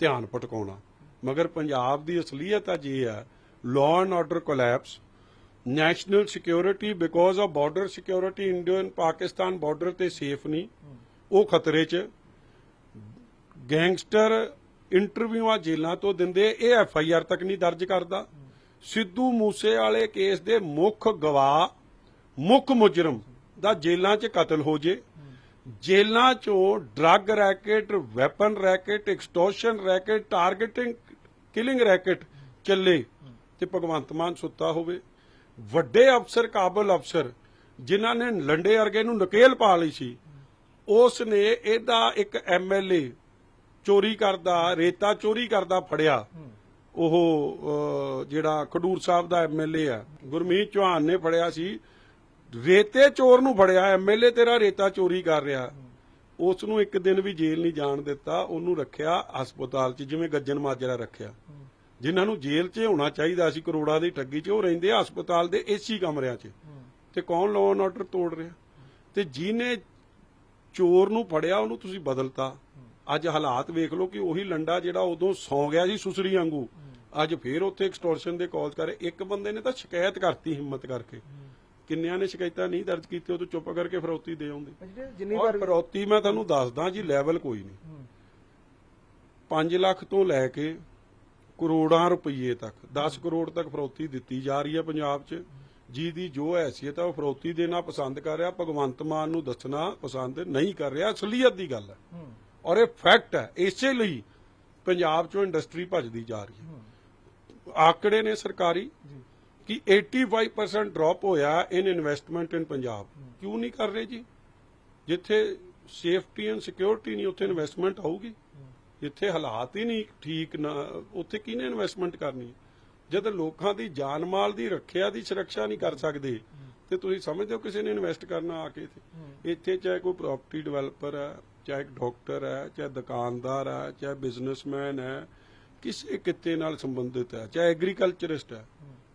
ਧਿਆਨ ਭਟਕਾਉਣਾ। ਮਗਰ ਪੰਜਾਬ ਦੀ ਅਸਲੀਅਤ ਅੱਜ ਇਹ ਹੈ law and order collapse national security because of border security Indian Pakistan border ਤੇ ਸੇਫ ਨਹੀਂ, ਉਹ ਖਤਰੇ 'ਚ ਗੈਂਗਸਟਰ ਇੰਟਰਵਿਊਆਂ ਜੇਲ੍ਹਾਂ ਤੋਂ ਦਿੰਦੇ, ਇਹ ਐਫ ਆਈ ਆਰ ਤੱਕ ਨਹੀਂ ਦਰਜ ਕਰਦਾ। ਸਿੱਧੂ ਮੂਸੇ ਵਾਲੇ ਕੇਸ ਦੇ ਮੁੱਖ ਗਵਾਹ, ਮੁੱਖ ਮੁਜਰਮ ਦਾ ਜੇਲ੍ਹਾਂ 'ਚ ਕਤਲ ਹੋ ਜੇ। ਜੇਲ੍ਹਾਂ 'ਚੋਂ drug racket, weapon racket, extortion racket, targeting, killing racket ਚੱਲੇ ਤੇ ਭਗਵੰਤ ਮਾਨ ਸੁੱਤਾ ਹੋਵੇ। ਵੱਡੇ ਅਫਸਰ, ਕਾਬਲ ਅਫਸਰ, ਜਿਨ੍ਹਾਂ ਨੇ ਲੰਡੇ ਵਰਗੇ ਨੂੰ ਨਕੇਲ ਪਾ ਲਈ ਸੀ ਉਸ ਨੇ ਇਹਦਾ ਇੱਕ ਐਮਐਲਏ ਚੋਰੀ ਕਰਦਾ, ਰੇਤਾ ਚੋਰੀ ਕਰਦਾ ਫੜਿਆ। ਉਹ ਜਿਹੜਾ ਖਡੂਰ ਸਾਹਿਬ ਦਾ ਐਮਐਲਏ ਆ, ਗੁਰਮੀਤ ਚੌਹਾਨ ਨੇ ਫੜਿਆ ਸੀ। ਰੇਤੇ ਚੋਰ ਨੂੰ ਫੜਿਆ ਐਮਐਲਏ ਤੇਰਾ ਰੇਤਾ ਚੋਰੀ ਕਰ ਰਿਹਾ। ਉਸ ਨੂੰ ਇੱਕ ਦਿਨ ਵੀ ਜੇਲ੍ਹ ਨਹੀਂ ਜਾਣ ਦਿੱਤਾ, ਉਹਨੂੰ ਰੱਖਿਆ ਹਸਪਤਾਲ 'ਚ, ਜਿਵੇਂ ਗੱਜਣ ਮਾਜਰਾ ਰੱਖਿਆ। ਜਿਨ੍ਹਾਂ ਨੂੰ ਜੇਲ੍ਹ 'ਚ ਹੋਣਾ ਚਾਹੀਦਾ ਸੀ, ਕਰੋੜਾਂ ਦੀ ਠੱਗੀ 'ਚ, ਉਹ ਰਹਿੰਦੇ ਆ ਹਸਪਤਾਲ ਦੇ ਏਸੀ ਕਮਰਿਆਂ 'ਚ। ਤੇ ਕੌਣ ਲਾਅ ਐਂਡ ਆਰਡਰ ਤੋੜ ਰਿਹਾ? ਤੇ ਜਿਹਨੇ ਚੋਰ ਨੂੰ ਫੜਿਆ, ਉਹਨੂੰ ਤੁਸੀਂ ਬਦਲਤਾ। ਅੱਜ ਹਾਲਾਤ ਵੇਖ ਲਓ ਕਿ ਉਹੀ ਲੰਡਾ ਜਿਹੜਾ ਉਦੋਂ ਸੌ ਗਿਆ ਸੀ ਸੁਸਰੀ ਵਾਂਗੂ ਅੱਜ ਫੇਰ ਉੱਥੇ ਐਕਸਟੋਰਸ਼ਨ ਦੇ ਕਾਲ ਕਰ ਇੱਕ ਬੰਦੇ ਨੇ ਤਾਂ ਸ਼ਿਕਾਇਤ ਕਰਤੀ ਹਿੰਮਤ ਕਰਕੇ। ਕਿੰਨਿਆਂ ਨੇ ਸ਼ਿਕਾਇਤਾਂ ਨਹੀਂ ਦਰਜ ਕੀਤੀ ਉਹ ਤੋਂ ਚੁੱਪ ਕਰਕੇ ਫਰੌਤੀ ਦੇ ਆਉਂਦੇ। ਜਿੰਨੀ ਔਰ ਵਾਰ ਫਰੌਤੀ ਮੈਂ ਤੁਹਾਨੂੰ ਦੱਸਦਾ ਜੀ ਲੈਵਲ ਕੋਈ ਨਹੀਂ। 5 ਲੱਖ ਤੋਂ ਲੈ ਕੇ ਕਰੋੜਾਂ ਰੁਪਏ ਤੱਕ 10 ਕਰੋੜ ਤੱਕ ਫਰੌਤੀ ਦਿੱਤੀ ਜਾ ਰਹੀ ਹੈ ਪੰਜਾਬ 'ਚ। ਜਿਹਦੀ ਜੋ ਹੈਸੀਅਤ ਹੈ ਉਹ ਫਰੌਤੀ ਦੇਣਾ ਪਸੰਦ ਕਰ ਰਿਹਾ ਭਗਵੰਤ ਮਾਨ ਨੂੰ ਦੱਸਣਾ ਪਸੰਦ ਨਹੀਂ ਕਰ ਰਿਹਾ ਅਸਲੀਅਤ ਦੀ ਗੱਲ ਹੈ। ਔਰ ਇਹ ਫੈਕਟ ਹੈ ਇਸੇ ਲਈ ਪੰਜਾਬ 'ਚੋਂ ਇੰਡਸਟਰੀ ਭੱਜਦੀ ਜਾ ਰਹੀ ਹੈ। ਆંકੜੇ ਨੇ ਸਰਕਾਰੀ ਕਿ 85% ਡ੍ਰੌਪ ਹੋਇਆ ਇਨ ਇਨਵੈਸਟਮੈਂਟ ਇਨ ਪੰਜਾਬ। ਕਿਉਂ ਨਹੀਂ ਕਰ ਰਹੇ ਜੀ? ਜਿੱਥੇ ਸੇਫਟੀ ਐਂਡ ਸਿਕਿਉਰਿਟੀ ਨਹੀਂ ਉੱਥੇ ਇਨਵੈਸਟਮੈਂਟ ਆਊਗੀ। ਜਿੱਥੇ ਹਾਲਾਤ ਹੀ ਨਹੀਂ ਠੀਕ ਨਾ ਉੱਥੇ ਕਿਹਨੇ ਇਨਵੈਸਟਮੈਂਟ ਕਰਨੀ? ਜਦ ਲੋਕਾਂ ਦੀ ਜਾਨ ਮਾਲ ਦੀ ਰੱਖਿਆ ਦੀ ਸੁਰੱਖਿਆ ਨਹੀਂ ਕਰ ਸਕਦੇ ਤੇ ਤੁਸੀਂ ਸਮਝਦੇ ਹੋ ਕਿਸੇ ਨੇ ਇਨਵੈਸਟ ਕਰਨਾ ਆ ਕੇ ਇੱਥੇ? ਇੱਥੇ ਚਾਹੇ ਕੋਈ ਪ੍ਰਾਪਰਟੀ ਡਿਵੈਲਪਰ ਹੈ ਚਾਹੇ ਇੱਕ ਡਾਕਟਰ ਹੈ, ਚਾਹੇ ਦੁਕਾਨਦਾਰ ਹੈ, ਚਾਹੇ ਬਿਜ਼ਨਸਮੈਨ ਹੈ, ਕਿਸੇ ਕਿੱਤੇ ਨਾਲ ਸੰਬੰਧਿਤ ਹੈ, ਚਾਹੇ ਐਗਰੀਕਲਚਰਿਸਟ ਹੈ।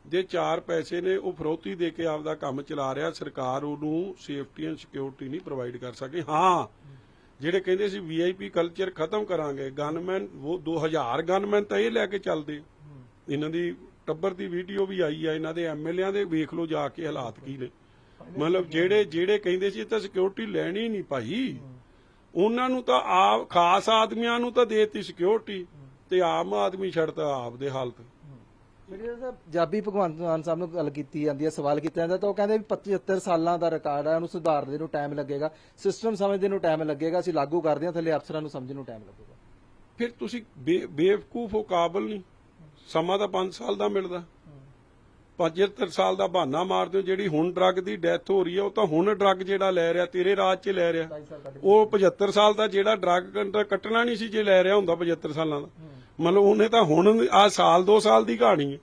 ਜੇ ਚਾਰ ਪੈਸੇ ਨੇ, ਉਹ ਫਰੋਤੀ ਦੇ ਕੇ ਆਪਦਾ ਕੰਮ ਚਲਾ ਰਿਹਾ, ਸਰਕਾਰ ਉਹਨੂੰ ਸੇਫਟੀ ਐਂਡ ਸਿਕਿਉਰਿਟੀ ਨਹੀਂ ਪ੍ਰੋਵਾਈਡ ਕਰ ਸਕੇ। ਹਾਂ, ਜਿਹੜੇ ਕਹਿੰਦੇ ਸੀ ਵੀਆਈਪੀ ਕਲਚਰ ਖਤਮ ਕਰਾਂਗੇ, ਗਨਮੈਨ, ਉਹ 2000 ਗਨਮੈਨ ਤਾਂ ਇਹ ਲੈ ਕੇ ਚੱਲਦੇ। ਇਹਨਾਂ ਦੀ ਟੱਬਰ ਦੀ ਵੀਡੀਓ ਵੀ ਆਈ ਆ, ਇਹਨਾਂ ਦੇ ਐਮਐਲਏਆਂ ਦੇ, ਵੇਖ ਲਓ ਜਾ ਕੇ ਹਾਲਾਤ ਕੀ ਨੇ। ਮਤਲਬ ਜਿਹੜੇ ਜਿਹੜੇ ਕਹਿੰਦੇ ਸੀ ਤਾਂ ਸਿਕਿਉਰਿਟੀ ਲੈਣੀ ਨਹੀਂ ਭਾਈ। ਉਹਨਾਂ ਨੂੰ ਤਾਂ ਆਪ ਖਾਸ ਆਦਮੀਆਂ ਨੂੰ ਤਾਂ ਦੇਤੀ ਸਿਕਿਉਰਿਟੀ ਤੇ ਆਮ ਆਦਮੀ ਛੱਡਤਾ ਆਪ ਦੇ ਹਾਲਤ ਜਾਬੀ ਭਗਵੰਤ ਮਾਨ ਸਾਹਿਬ ਨੂੰ ਗੱਲ ਕੀਤੀ ਜਾਂਦੀ ਹੈ ਸਵਾਲ ਕੀਤਾ ਜਾਂਦਾ ਤਾਂ ਉਹ ਕਹਿੰਦੇ ਵੀ 75 ਸਾਲਾਂ ਦਾ ਰਿਕਾਰਡ ਹੈ ਉਹਨੂੰ ਸੁਧਾਰਦੇ ਨੂੰ ਟਾਈਮ ਲੱਗੇਗਾ। ਸਿਸਟਮ ਸਮਝਦੇ ਨੂੰ ਟਾਈਮ ਲੱਗੇਗਾ ਅਸੀਂ ਲਾਗੂ ਕਰਦੇ ਹਾਂ ਥੱਲੇ ਅਫਸਰਾਂ ਨੂੰ ਸਮਝਣ ਨੂੰ ਟਾਈਮ ਲੱਗੇਗਾ। ਫਿਰ ਤੁਸੀਂ ਬੇਵਕੂਫ ਹੋ ਕਾਬਲ ਨਹੀਂ। ਸਮਾਂ ਤਾਂ 5 ਸਾਲ ਦਾ ਮਿਲਦਾ। 75 ਸਾਲ ਦਾ ਬਹਾਨਾ ਮਾਰਦੇ ਹੋ ਜਿਹੜੀ ਹੁਣ ਡਰੱਗ ਦੀ ਡੈਥ ਹੋ ਰਹੀ ਹੈ ਉਹ ਤਾਂ ਹੁਣ ਡਰੱਗ ਜਿਹੜਾ ਲੈ ਰਿਹਾ ਤੇਰੇ ਰਾਜ 'ਚ ਲੈ ਰਿਹਾ। ਉਹ 75 ਸਾਲ ਦਾ ਜਿਹੜਾ ਡਰੱਗ ਕੰਟਰ ਕੱਟਣਾ ਨਹੀਂ ਸੀ ਜੇ ਲੈ ਰਿਹਾ ਹੁੰਦਾ 75 ਸਾਲਾਂ ਦਾ। ਮਤਲਬ ਉਹਨੇ ਤਾਂ ਹੁਣ ਆ ਸਾਲ 2 ਸਾਲ ਦੀ ਕਹਾਣੀ ਹੈ।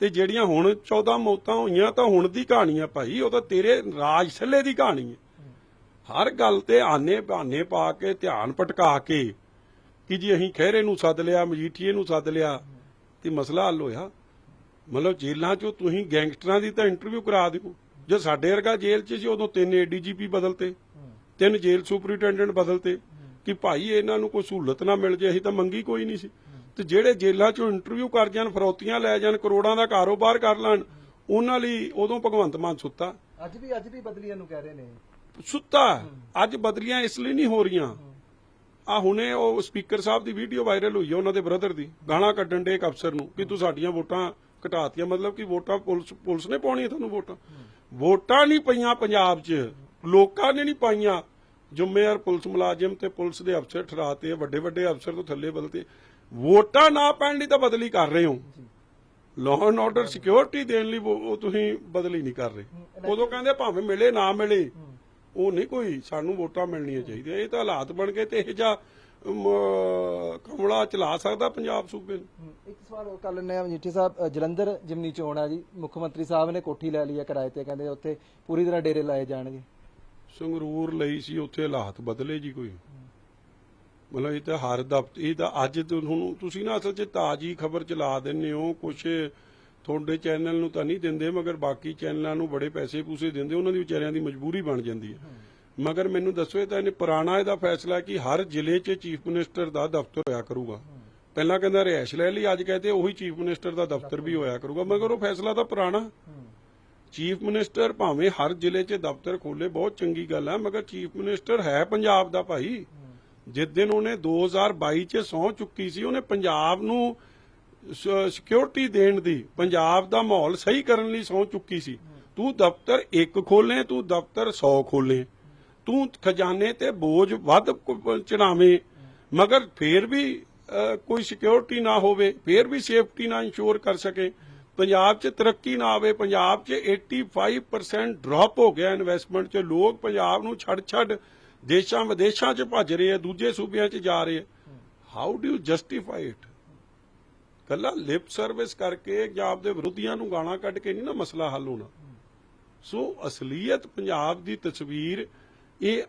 ਤੇ ਜਿਹੜੀਆਂ ਹੁਣ 14 ਮੌਤਾਂ ਹੋਈਆਂ ਤਾਂ ਹੁਣ ਦੀ ਕਹਾਣੀ ਹੈ ਭਾਈ ਉਹ ਤਾਂ ਤੇਰੇ ਰਾਜ ਥੱਲੇ ਦੀ ਕਹਾਣੀ ਹੈ। ਹਰ ਗੱਲ ਤੇ ਆਨੇ ਬਹਾਨੇ ਪਾ ਕੇ ਧਿਆਨ ਭਟਕਾ ਕੇ ਕਿ ਜੀ ਅਸੀਂ ਖਹਿਰੇ ਨੂੰ ਸੱਦ ਲਿਆ ਮਜੀਠੀਏ ਨੂੰ ਸੱਦ ਲਿਆ ਤੇ ਮਸਲਾ ਹੱਲ ਹੋਇਆ। ਮਤਲਬ ਜੇਲ੍ਹਾਂ 'ਚੋਂ ਤੁਸੀਂ ਗੈਂਗਸਟਰਾਂ ਦੀ ਤਾਂ ਇੰਟਰਵਿਊ ਕਰਾ ਦਿਓ। ਜੇ ਸਾਡੇ ਵਰਗਾ ਜੇਲ੍ਹ 'ਚ ਸੀ ਉਦੋਂ ਤਿੰਨ ਏਡੀਜੀਪੀ ਬਦਲਤੇ ਤਿੰਨ ਜੇਲ੍ਹ ਸੁਪਰੀਟੈਂਡੈਂਟ ਬਦਲਤੇ ਕਿ ਭਾਈ ਇਹਨਾਂ ਨੂੰ ਕੋਈ ਸਹੂਲਤ ਨਾ ਮਿਲ ਜੇ ਅਸੀਂ ਤਾਂ ਮੰਗੀ ਕੋਈ ਨਹੀਂ ਸੀ। ਤੇ ਜਿਹੜੇ ਜੇਲ੍ਹਾਂ 'ਚੋਂ ਇੰਟਰਵਿਊ ਕਰ ਜਾਣ ਫਰੌਤੀਆਂ ਲੈ ਜਾਣ ਕਰੋੜਾਂ ਦਾ ਕਾਰੋਬਾਰ ਕਰ ਲੈਣ ਉਹਨਾਂ ਲਈ ਉਦੋਂ ਭਗਵੰਤ ਮਾਨ ਸੁੱਤਾ। ਅੱਜ ਵੀ ਅੱਜ ਵੀ ਬਦਲੀਆਂ ਨੂੰ ਕਹਿ ਰਹੇ ਨੇ। ਸੁੱਤਾ। ਅੱਜ ਬਦਲੀਆਂ ਇਸ ਲਈ ਨਹੀਂ ਹੋ ਰਹੀਆਂ। ਆ ਹੁਣੇ ਉਹ ਸਪੀਕਰ ਸਾਹਿਬ ਦੀ ਵੀਡੀਓ ਵਾਇਰਲ ਹੋਈ ਹੈ ਉਹਨਾਂ ਦੇ ਬ੍ਰਦਰ ਦੀ। ਗਾਲਾਂ ਕੱਢਣ ਦੇ ਇੱਕ ਅਫਸਰ ਨੂੰ ਕਿ ਤੂੰ ਸਾਡੀਆਂ ਵੋਟਾਂ ਘਟਾਤੀਆਂ, ਮਤਲਬ ਕਿ ਵੋਟਾਂ ਪੁਲਿਸ ਪੁਲਿਸ ਨੇ ਪਾਉਣੀਆਂ ਤੁਹਾਨੂੰ ਵੋਟਾਂ। ਵੋਟਾਂ ਨਹੀਂ ਪਈਆਂ ਪੰਜਾਬ 'ਚ। ਲੋਕਾਂ ਨੇ ਨਹੀਂ ਪਾਈਆਂ। ਜ਼ਿੰਮੇਵਾਰ ਪੁਲਿਸ ਮੁਲਾਜ਼ਮ ਤੇ ਪੁਲਿਸ ਦੇ ਅਫਸਰ ਠਰਾਤੇ ਵੱਡੇ ਵੱਡੇ ਅਫਸਰ ਤੋਂ ਥੱਲੇ ਬਦਲਤੇ। ਵੋਟਾਂ ਨਾ ਪੈਣ ਲਈ ਤਾਂ ਬਦਲੀ ਕਰ ਰਹੇ ਹੋ। ਲਾਅ ਐਂਡ ਆਰਡਰ ਸਿਕਿਉਰਿਟੀ ਦੇਣ ਲਈ ਉਹ ਤੁਸੀਂ ਬਦਲੀ ਨਹੀਂ ਕਰ ਰਹੇ। ਉਦੋਂ ਕਹਿੰਦੇ ਭਾਵੇਂ ਮਿਲੇ, ਨਾ ਮਿਲੇ, ਉਹ ਨਹੀਂ ਕੋਈ ਸਾਨੂੰ ਵੋਟਾਂ ਮਿਲਣੀਆਂ ਚਾਹੀਦੀਆਂ। ਇਹ ਤਾਂ ਹਾਲਾਤ ਬਣ ਗਏ ਤੇ ਇਹ ਜਾ ਕਮਲਾ ਚਲਾ ਸਕਦਾ ਪੰਜਾਬ ਸੂਬੇ ਨੂੰ? ਇੱਕ ਸਵਾਲ ਹੋਰ ਕਰ ਲੈਂਦੇ ਆ ਮਜੀਠੀ ਸਾਹਿਬ ਜਲੰਧਰ ਜਿਮਨੀ ਚੋਣ ਆ ਜੀ ਮੁੱਖ ਮੰਤਰੀ ਸਾਹਿਬ ਨੇ ਕੋਠੀ ਲੈ ਲਈ ਹੈ ਕਿਰਾਏ ਤੇ ਕਹਿੰਦੇ ਉੱਥੇ ਪੂਰੀ ਤਰ੍ਹਾਂ ਡੇਰੇ ਲਾਏ ਜਾਣਗੇ। ਸੰਗਰੂਰ ਲਈ ਸੀ ਉੱਥੇ ਹਾਲਾਤ ਬਦਲੇ ਜੀ ਕੋਈ। ਮਤਲਬ ਇਹ ਤਾਂ ਹਰ ਦਫਤ ਇਹ ਤਾਂ ਅੱਜ ਤੁਹਾਨੂੰ ਤੁਸੀਂ ਨਾ ਅਸਲ 'ਚ ਤਾਜੀ ਖਬਰ ਚਲਾ ਦਿੰਦੇ ਹੋ ਕੁਛ ਤੁਹਾਡੇ ਚੈਨਲ ਨੂੰ ਤਾਂ ਨਹੀਂ ਦਿੰਦੇ ਮਗਰ ਬਾਕੀ ਚੈਨਲਾਂ ਨੂੰ ਬੜੇ ਪੈਸੇ ਪੂਸੇ ਦਿੰਦੇ ਉਹਨਾਂ ਦੀ ਵਿਚਾਰਿਆਂ ਦੀ ਮਜਬੂਰੀ ਬਣ ਜਾਂਦੀ ਹੈ। ਮਗਰ ਮੈਨੂੰ ਦੱਸੋ, ਇਹ ਤਾਂ ਇਹਨੇ ਪੁਰਾਣਾ ਇਹਦਾ ਫੈਸਲਾ ਕਿ ਹਰ ਜ਼ਿਲ੍ਹੇ 'ਚ ਚੀਫ ਮਿਨਿਸਟਰ ਦਾ ਦਫ਼ਤਰ ਹੋਇਆ ਕਰੂਗਾ। ਪਹਿਲਾਂ ਕਹਿੰਦਾ ਰਿਹਾਇਸ਼ ਲੈ ਲਈ, ਅੱਜ ਕਹਿੰਦੇ ਉਹੀ ਚੀਫ ਮਿਨਿਸਟਰ ਦਾ ਦਫ਼ਤਰ ਵੀ ਹੋਇਆ ਕਰੂਗਾ। ਮਗਰ ਉਹ ਫੈਸਲਾ ਤਾਂ ਪੁਰਾਣਾ। ਚੀਫ ਮਿਨਿਸਟਰ ਭਾਵੇਂ ਹਰ ਜ਼ਿਲ੍ਹੇ 'ਚ ਦਫ਼ਤਰ ਖੋਲੇ, ਬਹੁਤ ਚੰਗੀ ਗੱਲ ਹੈ ਮਗਰ ਚੀਫ ਮਿਨਿਸਟਰ ਹੈ ਪੰਜਾਬ ਦਾ ਭਾਈ। ਜਿਸ ਦਿਨ ਉਹਨੇ 2022 'ਚ ਸਹੁੰ ਚੁੱਕੀ ਸੀ, ਉਹਨੇ ਪੰਜਾਬ ਨੂੰ ਸਿਕਿਉਰਿਟੀ ਦੇਣ ਦੀ, ਪੰਜਾਬ ਦਾ ਮਾਹੌਲ ਸਹੀ ਕਰਨ ਲਈ ਸਹੁੰ ਚੁੱਕੀ ਸੀ। ਤੂੰ ਦਫ਼ਤਰ ਇੱਕ ਖੋਲੇ ਤੂੰ ਦਫ਼ਤਰ 100 ਖੋਲੇ ਤੂੰ ਖਜ਼ਾਨੇ ਤੇ ਬੋਝ ਵੱਧ ਚੜਾਵੇਂ। ਮਗਰ ਫੇਰ ਵੀ ਕੋਈ ਸਿਕਿਉਰਿਟੀ ਨਾ ਹੋਵੇ, ਫੇਰ ਵੀ ਸੇਫਟੀ ਨਾ ਇੰਸ਼ੋਰ ਕਰ ਸਕੇ। ਪੰਜਾਬ 'ਚ ਤਰੱਕੀ ਨਾ ਆਵੇ, ਪੰਜਾਬ 'ਚ 85% ਡ੍ਰੌਪ ਹੋ ਗਿਆ ਇਨਵੈਸਟਮੈਂਟ 'ਚ। ਲੋਕ ਪੰਜਾਬ ਨੂੰ ਛੱਡ ਛੱਡ ਦੇਸ਼ਾਂ ਵਿਦੇਸ਼ਾਂ 'ਚ ਭੱਜ ਰਹੇ ਆ, ਦੂਜੇ ਸੂਬਿਆਂ 'ਚ ਜਾ ਰਹੇ how do you justify it ਕੱਲਾ ਲਿਪ ਸਰਵਿਸ ਕਰਕੇ ਜਾਂ ਆਪਦੇ ਵਿਰੋਧੀਆਂ ਨੂੰ ਗਾਲਾਂ ਕੱਢ ਕੇ ਨਹੀਂ ਨਾ ਮਸਲਾ ਹੱਲ ਹੋਣਾ। ਸੋ ਅਸਲੀਅਤ ਪੰਜਾਬ ਦੀ ਤਸਵੀਰ ਇਹ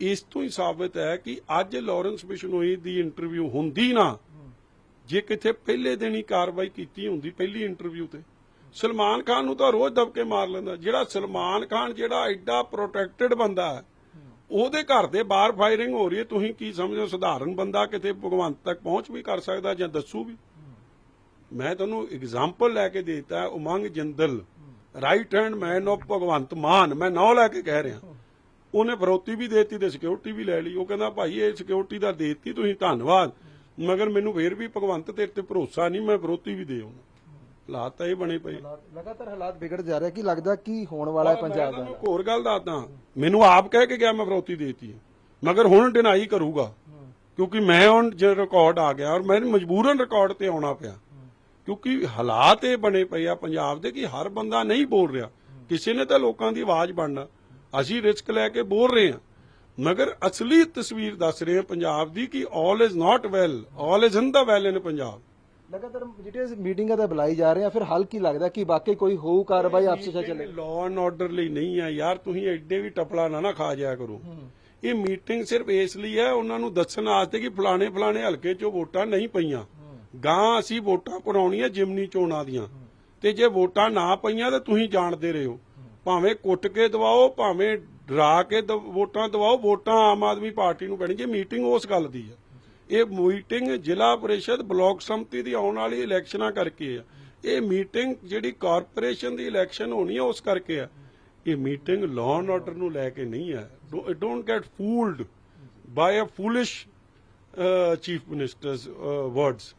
ਇਸ ਤੋਂ ਹੀ ਸਾਬਤ ਹੈ ਕਿ ਅੱਜ ਲਾਰੈਂਸ ਬਿਸ਼ਨੋਈ ਦੀ ਇੰਟਰਵਿਊ ਹੁੰਦੀ ਨਾ, ਜੇ ਕਿਤੇ ਪਹਿਲੇ ਦਿਨ ਹੀ ਕਾਰਵਾਈ ਕੀਤੀ ਹੁੰਦੀ, ਪਹਿਲੀ ਇੰਟਰਵਿਊ ਤੇ। ਸਲਮਾਨ ਖਾਨ ਨੂੰ ਤਾਂ ਰੋਜ਼ ਦਬਕੇ ਮਾਰ ਲੈਂਦਾ। ਜਿਹੜਾ ਸਲਮਾਨ ਖਾਨ ਜਿਹੜਾ ਐਡਾ ਪ੍ਰੋਟੈਕਟਡ ਬੰਦਾ ਹੈ, ਉਹਦੇ ਘਰ ਦੇ ਬਾਹਰ ਫਾਇਰਿੰਗ ਹੋ ਰਹੀ ਹੈ। ਤੁਸੀਂ ਕੀ ਸਮਝੋ ਸਧਾਰਨ ਬੰਦਾ ਕਿਤੇ ਭਗਵੰਤ ਤੱਕ ਪਹੁੰਚ ਵੀ ਕਰ ਸਕਦਾ ਜਾਂ ਦੱਸੂ ਵੀ? ਮੈਂ ਤੁਹਾਨੂੰ ਐਗਜ਼ਾਮਪਲ ਲੈ ਕੇ ਦੇਤਾ Umang Jindal right hand man of Bhagwant Mann. ਮੈਂ ਨਾਂ ਲੈ ਕੇ ਕਹਿ ਰਿਹਾ। ਉਹਨੇ ਫਰੋਤੀ ਵੀ ਦੇਤੀ ਤੇ ਸਿਕਿਉਰਿਟੀ ਵੀ ਲੈ ਲਈ। ਉਹ ਕਹਿੰਦਾ ਭਾਈ ਇਹ ਸਿਕਿਉਰਿਟੀ ਦਾ ਦੇਤੀ ਤੁਸੀਂ ਧੰਨਵਾਦ। ਮਗਰ ਮੈਨੂੰ ਫੇਰ ਵੀ ਭਗਵੰਤ ਤੇਰੇ ਤੇ ਭਰੋਸਾ ਨਹੀਂ ਮੈਂ ਫਰੋਤੀ ਵੀ ਦੇ ਆਉਣਾ। ਹਾਲਾਤ ਤਾਂ ਇਹ ਬਣੇ ਪਏ। ਲਗਾਤਾਰ ਹਾਲਾਤ ਵਿਗੜ ਜਾ ਰਹੇ ਕੀ ਲੱਗਦਾ ਕੀ ਹੋਣ ਵਾਲਾ ਹੈ ਮੈਂ ਪੰਜਾਬ ਦਾ? ਹੋਰ ਗੱਲ ਦੱਸਦਾ। ਮੈਨੂੰ ਆਪ ਕਹਿ ਕੇ ਗਿਆ ਮੈਂ ਫਰੋਤੀ ਦੇਤੀ ਮਗਰ ਹੁਣ ਡਿਨਾਈ ਕਰੂਗਾ। ਕਿਉਂਕਿ ਮੈਂ ਹੁਣ ਜੇ ਰਿਕਾਰਡ ਆ ਗਿਆ ਔਰ ਮੈਨੂੰ ਮਜਬੂਰਨ ਰਿਕਾਰਡ ਤੇ ਆਉਣਾ ਪਿਆ। ਕਿਉਂਕਿ ਹਾਲਾਤ ਇਹ ਬਣੇ ਪਏ ਆ ਪੰਜਾਬ ਦੇ ਕਿ ਹਰ ਬੰਦਾ ਨਹੀਂ ਬੋਲ ਰਿਹਾ। ਕਿਸੇ ਨੇ ਤਾਂ ਲੋਕਾਂ ਦੀ ਆਵਾਜ਼ ਬਣਨਾ। ਅਸੀਂ ਰਿਸਕ ਲੈ ਕੇ ਬੋਲ ਰਹੇ ਹਾਂ। ਮਗਰ ਅਸਲੀ ਤਸਵੀਰ ਦੱਸ ਰਹੇ ਹਾਂ ਪੰਜਾਬ ਦੀ ਕਿ all is not well all is in the well in Punjab. ਲਗਾਤਾਰ ਜਿਹੜੇ ਮੀਟਿੰਗਾਂ ਤਾਂ ਬੁਲਾਈ ਜਾ ਰਹੇ ਆ ਫਿਰ ਹੱਲ ਕੀ ਲੱਗਦਾ ਕਿ ਵਾਕਈ ਕੋਈ ਹੋਊ ਕਾਰਵਾਈ ਆਪਸੇ ਚ ਚੱਲੇ? ਲਾਅ ਐਂਡ ਆਰਡਰ ਲਈ ਨਹੀਂ ਆ ਯਾਰ ਤੁਸੀਂ ਐਡੇ ਵੀ ਟਪਲਾ ਨਾ ਨਾ ਖਾ ਜਾਇਆ ਕਰੋ। ਇਹ ਮੀਟਿੰਗ ਸਿਰਫ ਇਸ ਲਈ ਹੈ ਉਹਨਾਂ ਨੂੰ ਦੱਸਣ ਵਾਸਤੇ ਕਿ ਫਲਾਣੇ ਫਲਾਣੇ ਹਲਕੇ 'ਚੋਂ ਵੋਟਾਂ ਨਹੀਂ ਪਈਆਂ। ਗਾਂ ਅਸੀਂ ਵੋਟਾਂ ਕਰਾਉਣੀਆਂ ਜਿਮਨੀ ਚੋਣਾਂ ਦੀਆਂ। ਤੇ ਜੇ ਵੋਟਾਂ ਨਾ ਪਈਆਂ ਤਾਂ ਤੁਸੀਂ ਜਾਣਦੇ ਰਹੋ ਭਾਵੇਂ ਕੁੱਟ ਕੇ ਦਵਾਓ, ਭਾਵੇਂ ਡਰਾ ਕੇ ਵੋਟਾਂ ਦਵਾਓ, ਵੋਟਾਂ ਆਮ ਆਦਮੀ ਪਾਰਟੀ ਨੂੰ ਪੈਣੀ ਮੀਟਿੰਗ ਉਸ ਗੱਲ ਦੀ ਹੈ ਇਹ ਮੀਟਿੰਗ ਜ਼ਿਲ੍ਹਾ ਪਰਿਸ਼ਦ ਬਲਾਕ ਸੰਮਤੀ ਦੀ ਆਉਣ ਵਾਲੀ ਇਲੈਕਸ਼ਨਾਂ ਕਰਕੇ ਆ। ਇਹ ਮੀਟਿੰਗ ਜਿਹੜੀ ਕਾਰਪੋਰੇਸ਼ਨ ਦੀ ਇਲੈਕਸ਼ਨ ਹੋਣੀ ਹੈ ਉਸ ਕਰਕੇ ਆ। ਇਹ ਮੀਟਿੰਗ ਲਾਅ ਐਂਡ ਆਰਡਰ ਨੂੰ ਲੈ ਕੇ ਨਹੀਂ ਹੈ don't get fooled by a foolish chief minister's words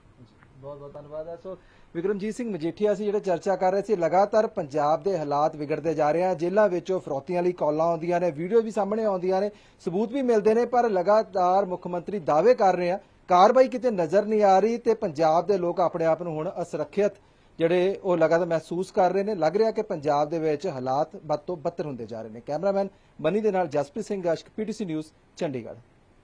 ਬਹੁਤ ਬਹੁਤ ਧੰਨਵਾਦ। ਹੈ ਸੋ ਵਿਕਰਮਜੀਤ ਸਿੰਘ ਮਜੀਠੀਆ ਸੀ, ਜਿਹੜੇ ਚਰਚਾ ਕਰ ਰਹੇ ਸੀ, ਲਗਾਤਾਰ ਪੰਜਾਬ ਦੇ ਹਾਲਾਤ ਵਿਗੜਦੇ ਜਾ ਰਹੇ ਆ, ਜੇਲ੍ਹਾਂ ਵਿੱਚੋਂ ਫਰੋਤੀਆਂ ਲਈ ਕਾਲਾਂ ਆਉਂਦੀਆਂ ਨੇ, ਵੀਡੀਓ ਵੀ ਸਾਹਮਣੇ ਆਉਂਦੀਆਂ ਨੇ, ਸਬੂਤ ਵੀ ਮਿਲਦੇ ਨੇ, ਪਰ ਲਗਾਤਾਰ ਮੁੱਖ ਮੰਤਰੀ ਦਾਅਵੇ ਕਰ ਰਹੇ ਆ, ਕਾਰਵਾਈ ਕਿਤੇ ਨਜ਼ਰ ਨਹੀਂ ਆ ਰਹੀ ਤੇ ਪੰਜਾਬ ਦੇ ਲੋਕ ਆਪਣੇ ਆਪ ਨੂੰ ਹੁਣ ਅਸੁਰੱਖਿਅਤ, ਜਿਹੜੇ ਉਹ ਲਗਾਤਾਰ ਮਹਿਸੂਸ ਕਰ ਰਹੇ ਨੇ, ਲੱਗ ਰਿਹਾ ਕਿ ਪੰਜਾਬ ਦੇ ਵਿੱਚ ਹਾਲਾਤ ਬਦ ਤੋਂ ਬੱਤਰ ਹੁੰਦੇ ਜਾ ਰਹੇ ਨੇ। ਕੈਮਰਾਮੈਨ ਬਨੀ ਦੇ ਨਾਲ ਜਸਪ੍ਰੀਤ ਸਿੰਘ ਗਸ਼ਕ ਪੀਟੀਸੀ ਨਿਊਜ਼, ਚੰਡੀਗੜ੍ਹ।